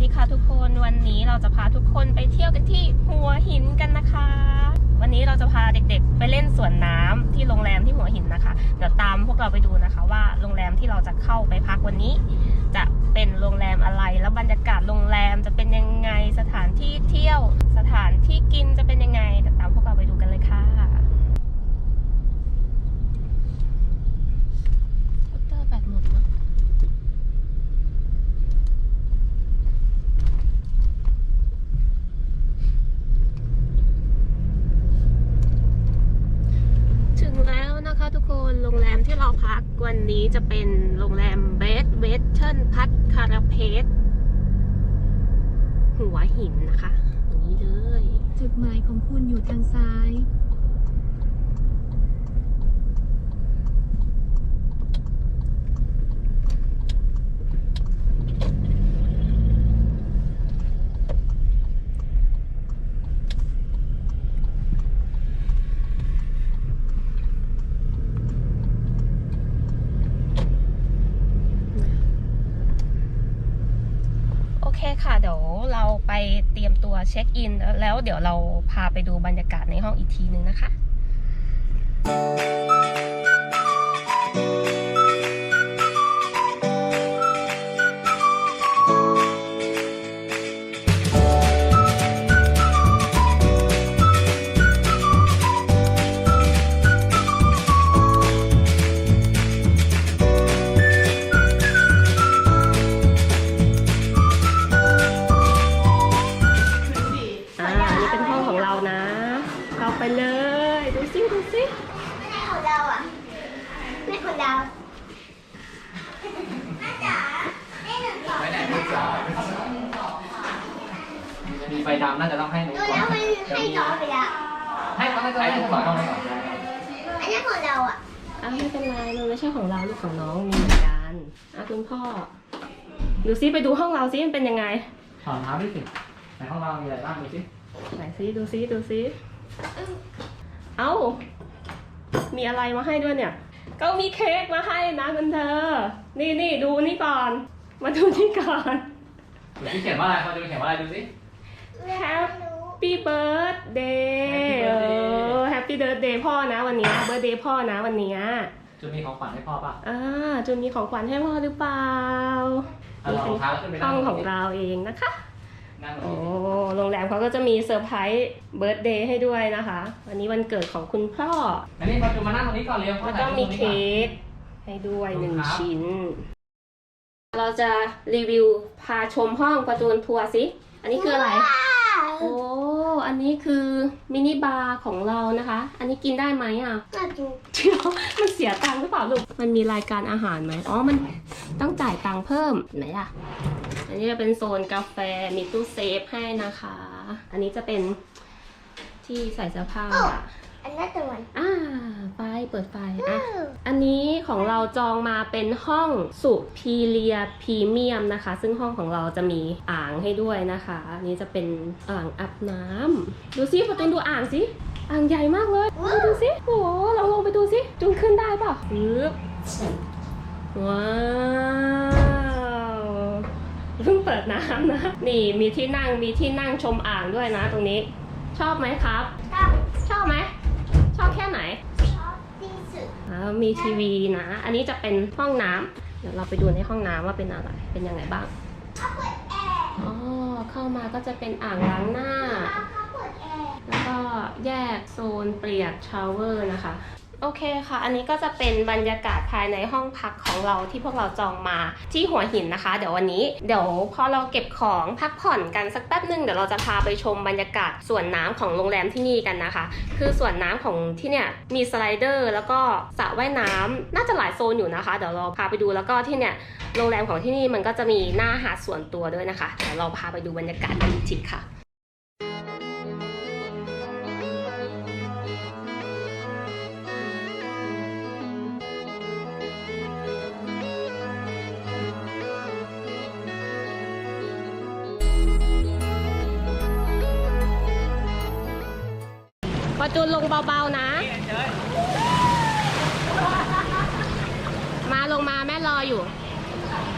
ดีค่ะทุกคนวันนี้เราจะพาทุกคนไปเที่ยวกันที่หัวหินกันนะคะ วันนี้เราจะพาเด็กๆ ไปเล่นสวนน้ำที่โรงแรมที่หัวหินนะคะเดี๋ยวตามพวกเราไปดูนะคะ ว่าโรงแรมที่เราจะเข้าไปพักวันนี้ จะเป็นโรงแรมอะไร แล้วบรรยากาศโรงแรมจะเป็นยังไงสถานที่เที่ยวสถานที่กินจะเป็นยังไงเดี๋ยวตามพวกเราไปดูกันเลยค่ะคอปเตอร์แบตหมดเนอะ ถึงแล้วนะคะทุกคนโรงแรมที่เราพั กวันนี้จะเป็นโรงแรมเบสเวสเทิร์นพัทคาราเพสหัวหินนะคะ อย่างนี้เลย จุดหมายของคุณอยู่ทางซ้าย คค่ะ เดี๋ยวเราไปเตรียมตัวเช็คอิน แล้วเดี๋ยวเราพาไปดูบรรยากาศในห้องอีกทีนึงนะคะ ดูซิไปดูห้องเราซิมันเป็นยังไงถอนเท้าด้วยสิในห้องเรามีอะไรบ้างดูสิไหนซิดูซิดูซิเอ้า มีอะไรมาให้ด้วยเนี่ย ก็มีเค้กมาให้นะคุณเธอ นี่นี่ดูนี่ก่อน มาดูนี่ก่อน ดูที่เขียนว่าอะไรเขาจะเขียนว่าอะไรดูสิ Happy birthday Happy เอ birthday อ Happy birthday พ่อนะวันเนี้ย birthday พ่อนะวันเนี้ยจะมีของขวัญให้พ่อป่ะ อ่าจะมีของขวัญให้พ่อหรือเปล่า เอารองเท้าขึ้นไปห้นั่องงของเราเองนะคะ นั่งโอ้โรงแรมเขาก็จะมีเซอร์ไพรส์เบิร์ d เดย์ให้ด้วยนะคะ วันนี้วันเกิดของคุณพ่อ อันนี้มาจูมานั่งตรงนี้ก่อนเร็วแล้วก็มีเค้กให้ด้วยหนึ่งชิ้น เราจะรีวิวพาชมห้องประตูนทัวร์สิ อันนี้คืออะไร โอ้ อันนี้คือมินิบาร์ของเรานะคะ อันนี้กินได้ไหมอะน่าดูเดี๋ยวมันเสียตังค์หรือเปล่าลูก มันมีรายการอาหารไหมอ๋อ มันต้องจ่ายตังค์เพิ่มเห็นไหมล่ะ อันนี้จะเป็นโซนกาแฟ มีตู้เซฟให้นะคะ อันนี้จะเป็นที่ใส่เสื้อผ้า อันนั้นตัวมันอ่าไฟเปิดไฟอะอันนี้ของเราจองมาเป็นห้องสุพีเรียพรีเมียมนะคะ ซึ่งห้องของเราจะมีอ่างให้ด้วยนะคะอันนี้จะเป็นอ่างอาบน้ำดูซิประตูนดูอ่างสิอ่างใหญ่มากเลยดูดูสิโอ้โหเราลงไปดูสิจุนขึ้นได้เปล่ะปึ๊บว้าวเพิ่งเปิดน้ำนะ นี่มีที่นั่งมีที่นั่งชมอ่างด้วยนะตรงนี้ ชอบไหมครับ ชอบชอบไหม ชอบแค่ไหนชอบที่สุดอ่ามีทีวีนะ อันนี้จะเป็นห้องน้ำเดี๋ยวเราไปดูในห้องน้ำว่าเป็นอะไร เป็นยังไงบ้าง เขาเปิดแอร์อ๋อ เข้ามาก็จะเป็นอ่างล้างหน้า เขาเปิดแอร์แล้วก็แยกโซนเปียกชาวเวอร์นะคะ โอเคค่ะ อันนี้ก็จะเป็นบรรยากาศภายในห้องพักของเราที่พวกเราจองมาที่หัวหินนะคะ เดี๋ยววันนี้เดี๋ยวพอเราเก็บของพักผ่อนกันสักแป๊บหนึ่งเดี๋ยวเราจะพาไปชมบรรยากาศสวนน้ำของโรงแรมที่นี่กันนะคะ คือสวนน้ำของที่เนี่ยมีสไลเดอร์ แล้วก็สระว่ายน้ำน่าจะหลายโซนอยู่นะคะ เดี๋ยวเราพาไปดูแล้วก็ที่เนี่ยโรงแรมของที่นี่มันก็จะมีหน้าหาดส่วนตัวด้วยนะคะเดี๋ยวเราพาไปดูบรรยากาศกันอีกทีค่ะ ประจุนลงเบาๆนะ มาลงมาแม่รออยู่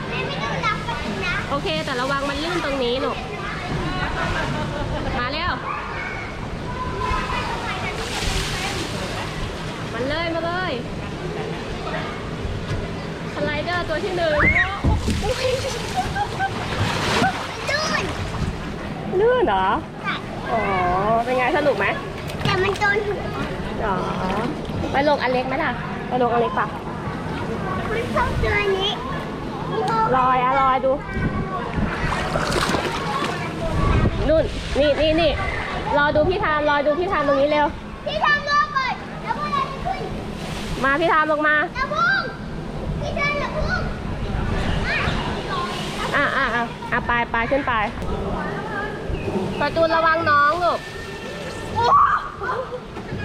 แม่ไม่ต้องรับมันนะโอเค แต่ระวังมันลื่นตรงนี้ลูกเมาเร็ว มันเลยมาเลย สไลเดอร์ตัวที่หนึ่งลื่นลื่นเหรอใช่อ๋อ เป็นไงสนุกไหมแต่ มันโดนหัวอ๋อไปลงอันเล็กไหมล่ะไปลงอันเล็กปะมันชอบตัวนี้ลอยอะลอยดู นู่น นี่นี่นี่รอดูพี่ทามรอดูพี่ทามตรงนี้เร็ว พี่ทำรอก่อนแล้วพวกเราจะขึ้นมาพี่ทามลงมาแล้วพุ่งพี่ทำแล้วพุ่งอะอะอะอะอะไปไปขึ้นไปประจูนระวังน้องลูก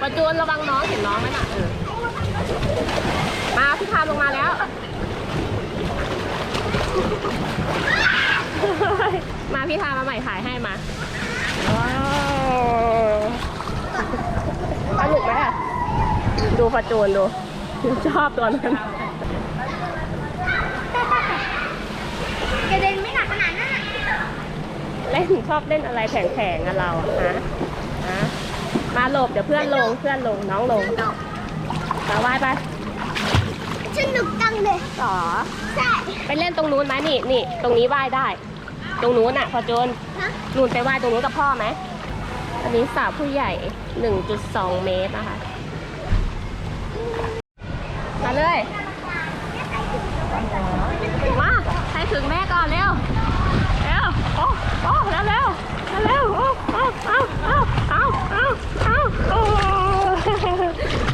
ประจูนระวังน้องเห็นน้องไหมน่ะเออ มาพี่ทามลงมาแล้ว มาพี่ทามมาใหม่ถ่ายให้มาว้าวสนุกไหมอะ ดูประจูนดู ชอบตัวนั้นกระเด็นไม่หนักขนาดนั้นอะเล่นชอบเล่นอะไรแผงๆอะเราอะฮะฮะ มาหลบเดี๋ยวเพื่อนลงเพื่อนลงน้องลงมาว่ายไปสนุกจังเลยต่อใช่ไปเล่นตรงนู้นไหมนี่นี่ตรงนี้ว่ายได้ ตรงนู้นอะพอจนฮะนูนไปว่ายตรงนู้นกับพ่อไหมอันนี้สระผู้ใหญ่ 1.2 เมตรนะคะมาเลยมาใครถึงแม่ก่อนเร็วเร็วโอ้โอ้เร็วเร็วเร็วโอ้โอ้เอาเอาเอาเอาเอาโอ้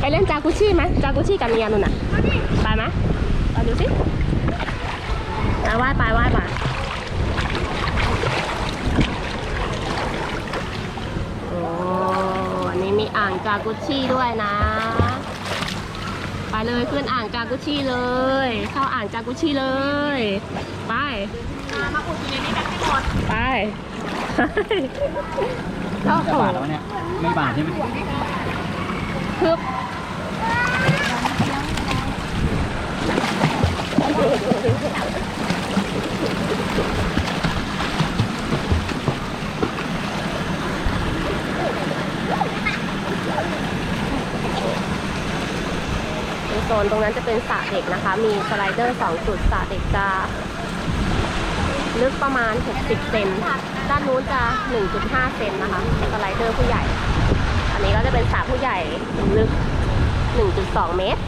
ไปเล่นจากุ ชี่ไหมจากุชี่กับเมียนุ่นน่ะไปไหมไปดูสิไปว่ายไปว่ายไปโอ้อันนี้มีอ่างจากุชี่ด้วยนะ ไปเลยขึ้นอ่างจากุชี่เลย เข้าอ่างจากุชี่เลย ไปมาอุดอยู่ในนี้กันให้หมดไปโอ้โหจะบาดแล้วเนี่ยไม่บาดใช่ไหมคึบ นโซนตรงนั้นจะเป็นสระเด็กนะคะ มีสไลเดอร์2จุดสระเด็กจะลึกประมาณ 60 เซน ด้านนู้นจะ 1.5 เซนนะคะ สไลเดอร์ผู้ใหญ่ อันนี้ก็จะเป็นสระผู้ใหญ่ลึก 1.2 เมตร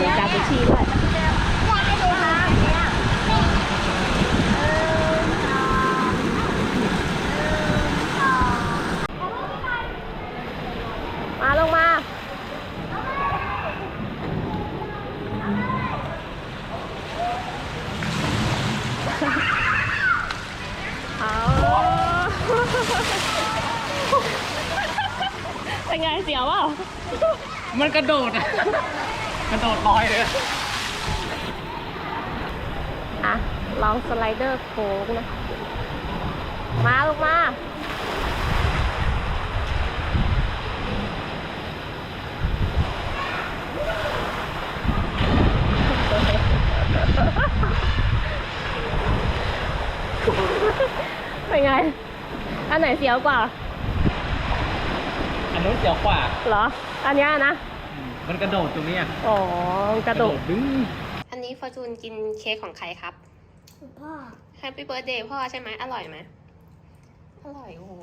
มีการบุชีด้วย มาลงมา เอาเป็นไงเสียวเปล่า มันกระ โดดอะกระโดดลอยเลยอะ ลองสไลเดอร์โค้งนะ มาลงมา เป็นไง อันไหนเสียวกว่า อันนู้นเสียวกว่า เหรอ อันเนี้ยนะ มันกระโดดตรงเนี้ยอ๋อกระโดดดึงอันนี้ฟอร์จูนกินเค้กของใครครับพ่อแฮปปี้เบิร์ดเดย์พ่อใช่ไหมอร่อยไหมอร่อยโอ้โห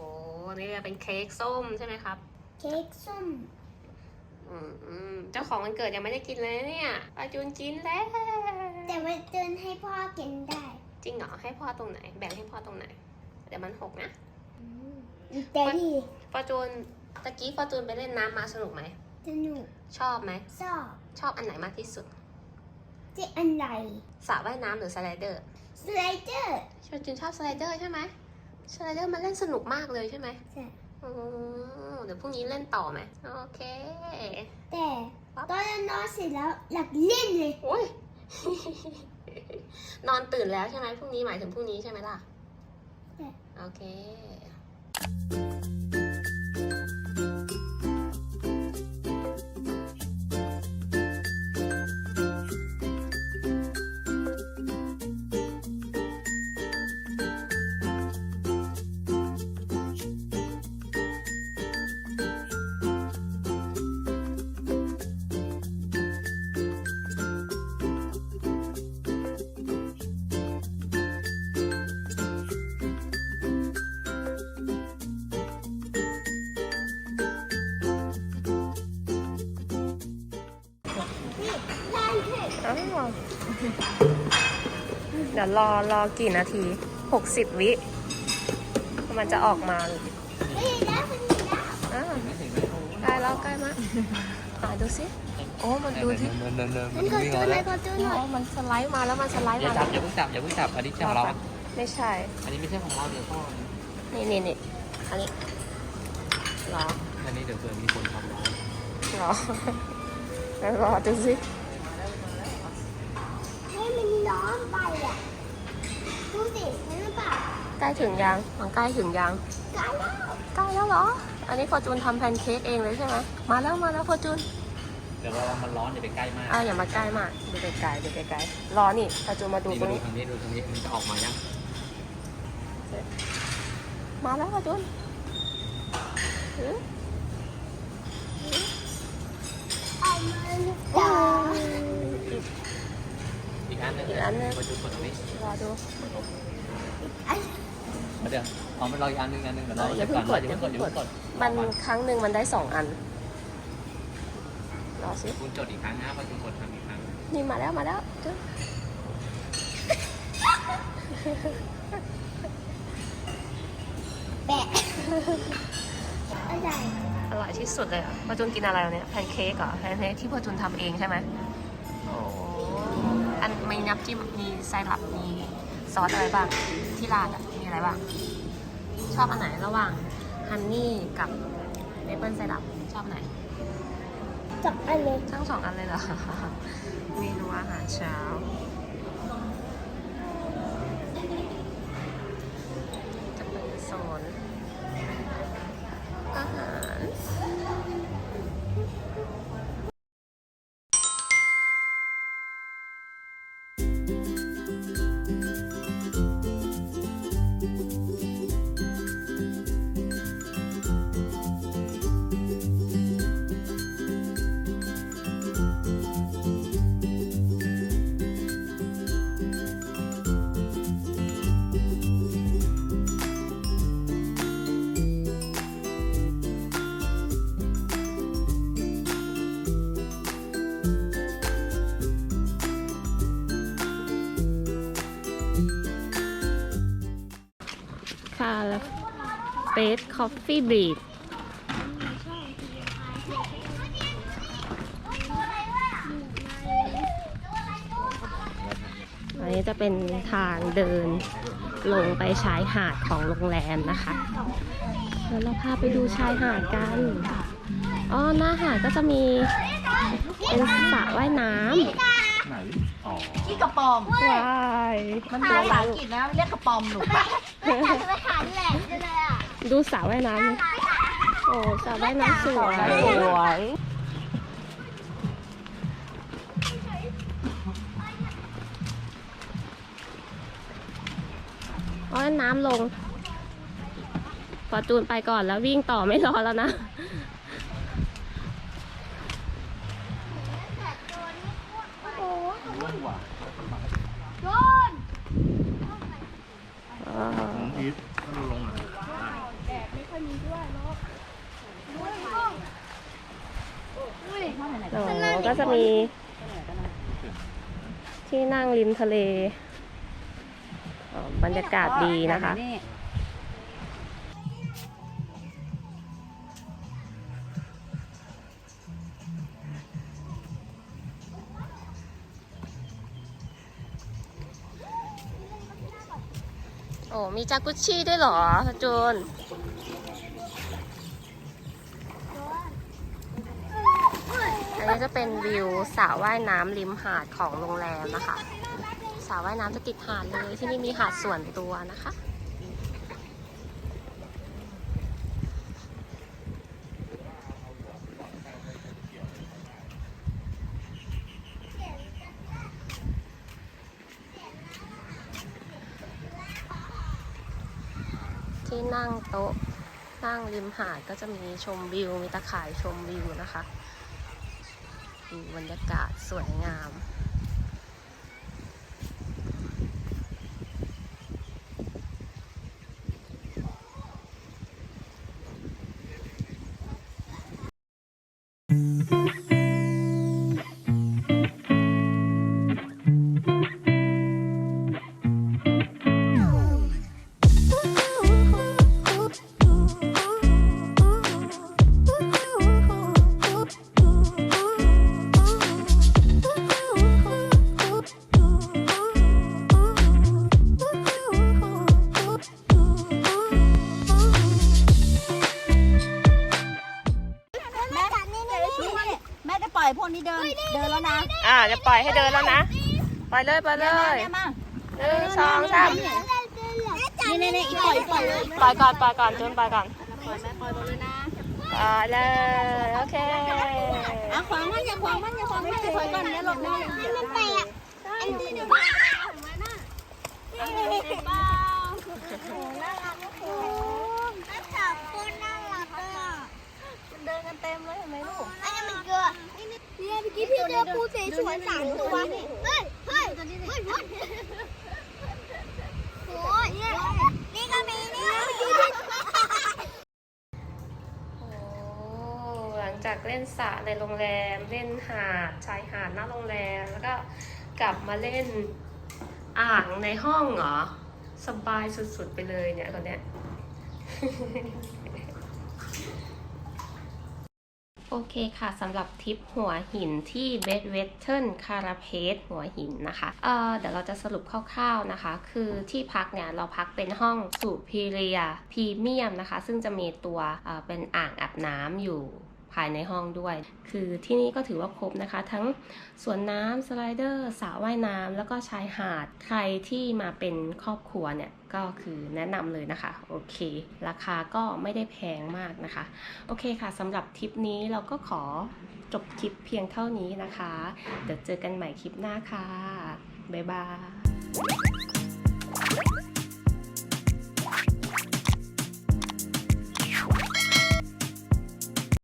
นี่เป็นเค้กส้มใช่ไหมครับ เค้กส้มอืมอืมเจ้าของวันเกิดยังไม่ได้กินเลยนะเนี่ยฟอร์จูนกินแล้ว แต่ว่าเดินให้พ่อกินได้ จริงเหรอให้พ่อตรงไหน แบ่งให้พ่อตรงไหน เดี๋ยวมันหกนะแต่ดีฟอร์จูนตะกี้ฟอร์จูนไปเล่นน้ำมาสนุกไหม สนุกชอบไหม ชอบชอบอันไหนมากที่สุดที่อันไหนสระว่ายน้ำหรือสไลเดอร์สไลเดอร์ฟอร์จูนชอบสไลเดอร์ใช่ไหมสไลเดอร์มันเล่นสนุกมากเลยใช่ไหมใช่โอ้เดี๋ยวพรุ่งนี้เล่นต่อไหมโอเค แต่ตอนนอนเสร็จแล้วหลับเล่นเลยโอ้ย นอนตื่นแล้วใช่ไหมพรุ่งนี้หมายถึงพรุ่งนี้ใช่ไหมล่ะใช่โอเค เดี๋ยวรอรอกี่นาที60วิ มันจะออกมาลูกเฮ้ยแล้วมันมีแล้วอ่าไม่เห็นไหมใกล้แล้วใกล้มากหาดูสิโอ้มันดูที่เดินเดินเดินมันก็จูนเลยก็จูนหน่อยโอ้มันสไลด์มาแล้วมันสไลด์อย่ามาจับอย่าเพิ่งจับอย่าเพิ่งจับอันนี้ของเรา ไม่ใช่ อันนี้ไม่ใช่ของเราเดี๋ยวพ่อนี่นี่นี่อันนี้เหรออันนี้เดี๋ยวเผื่อมีคนทำร้ายเหรอแล้วรอดูสิให้ มันร้อนไปอะ ดูสิเห็นหรือเปล่าใกล้ถึงยังมันใกล้ถึงยังใกล้แล้วใกล้แล้วเหรอ อันนี้ฟอร์จูนทำแพนเค้กเองเลยใช่ไหมมาแล้วมาแล้วฟอร์จูนเดี๋ยวเรามันร้อนอย่าไปใกล้มากอ่าอย่ามาใกล้มากดูไกลๆดูไกลๆรอนี่ฟอร์จูนมาดูนี่ตรมางดูนี้ทางนี้ดูทางนี้มันจะออกมายังมาแล้วฟอร์จูนหืออ อีกอันหนึงอีกอันหนึง มาดูคนตรงนี้รอดูเดี๋ยวเอามันรออีกอันหนึงอันหนึงเดี๋ยวรออย่าเพิ่งกดอย่าเพิ่งกดอย่าเพิ่งกดมันครั้งหนึ่งมันได้สองอัน รอสิ คุณจดอีกครั้งนะว่าคุณกดทำอีกครั้งนี่มาแล้วมาแล้วจุ๊บแปะอะไรอร่อยที่สุดเลยอะพอจุนกินอะไรวะเนี่ยแพนเค้กเหรอแพนเค้กที่พอจุนทำเองใช่ไหมโอ้อั นมีน้ำจิ้มมีไซรัปมีซอสอะไรบ้างที่ราดอะมีอะไรบ้างชอบอันไหนระหว่างฮันนี่กับเมเปิลไซรัปชอบไหนจับอันเลยทั้งสองอันเลยเหรอ เมนูอาหารเช้า คอฟฟี่บีดอันนี้จะเป็นทางเดินลงไปชายหาดของโรงแรมนะคะเดี๋ยวเราพาไปดูชายหาดกัน อ๋อ หน้าหาดก็จะมีเป็นสระว่ายน้ไหนอ๋อที่กระปอมำว้ายมันเป็นภาษาอังกฤษนะเรียกกระปอมหนูอยากจะไปหาแหลกจังเลยอะ ดูสระว่ายน้ำดิโอ้สระว่ายน้ำสวย สวยอ้ยน้ำลงปอจูนไปก่อนแล้ววิ่งต่อไม่รอแล้วนะ มทะเลอ๋อบรรยากาศดีนะคะ โอ้มีจากุชชี่ด้วยเหรอจูนอันนี้จะเป็นวิวสระว่ายน้ำริมหาดของโรงแรมนะคะ สระว่ายน้ำจะติดหาดเลย ที่นี่มีหาดส่วนตัวนะคะ ที่นั่งโต๊ะนั่งริมหาดก็จะมีชมวิว มีตะข่ายชมวิวนะคะ บรรยากาศสวยงาม ล่อยให้เดินแล้วนะไปเลยไปเลยเนี่ยมาหนึ่งสองสามนี่นี่นี่อีกปล่อยปล่อยเลยปล่อยก่อนปล่อยก่อนจุนปล่อยก่อนปล่อยแม่ปล่อยหมดเลยนะปล่อยเลยโอเคอะขวางมันอย่าขวางมันอย่าขวางมันอย่าถอยก่อนเนี่ยหลบแม่อย่างเดียวมันไปอะอันนี้เดี๋ยวน่ารักโอ้น่าจับคนน่ารักอะเดินกันเต็มเลยเห็นไหมลูกอันนี้มันเกลือ เนี่ยเมื่อกี้พี่เจอปูเสฉวนสามตัวเฮ้ยเฮ้ยเฮ้ยเฮ้ยโอ้ยนี่ก็มีนี่เมื่อกี้ที่โอ้หลังจากเล่นสระในโรงแรมเล่นหาดชายหาดหน้าโรงแรมแล้วก็กลับมาเล่นอ่างในห้องเหรอสบายสุดๆไปเลยเนี่ยคนเนี้ย โอเคค่ะสำหรับทริปหัวหินที่เบดเวสเทิร์นคาราเพสหัวหินนะคะเเดี๋ยวเราจะสรุปคร่าวๆนะคะ คือที่พักเนี่ยเราพักเป็นห้องสุพีเรียพรีเมียมนะคะ ซึ่งจะมีตัวเเป็นอ่างอาบน้ำอยู่ภายในห้องด้วย คือที่นี่ก็ถือว่าครบนะคะ ทั้งสวนน้ำสไลเดอร์สระว่ายน้ำแล้วก็ชายหาด ใครที่มาเป็นครอบครัวเนี่ย ก็คือแนะนำเลยนะคะ โอเค ราคาก็ไม่ได้แพงมากนะคะ โอเคค่ะสำหรับทริปนี้เราก็ขอจบคลิปเพียงเท่านี้นะคะ เดี๋ยวเจอกันใหม่คลิปหน้าค่ะ บ๊ายบาย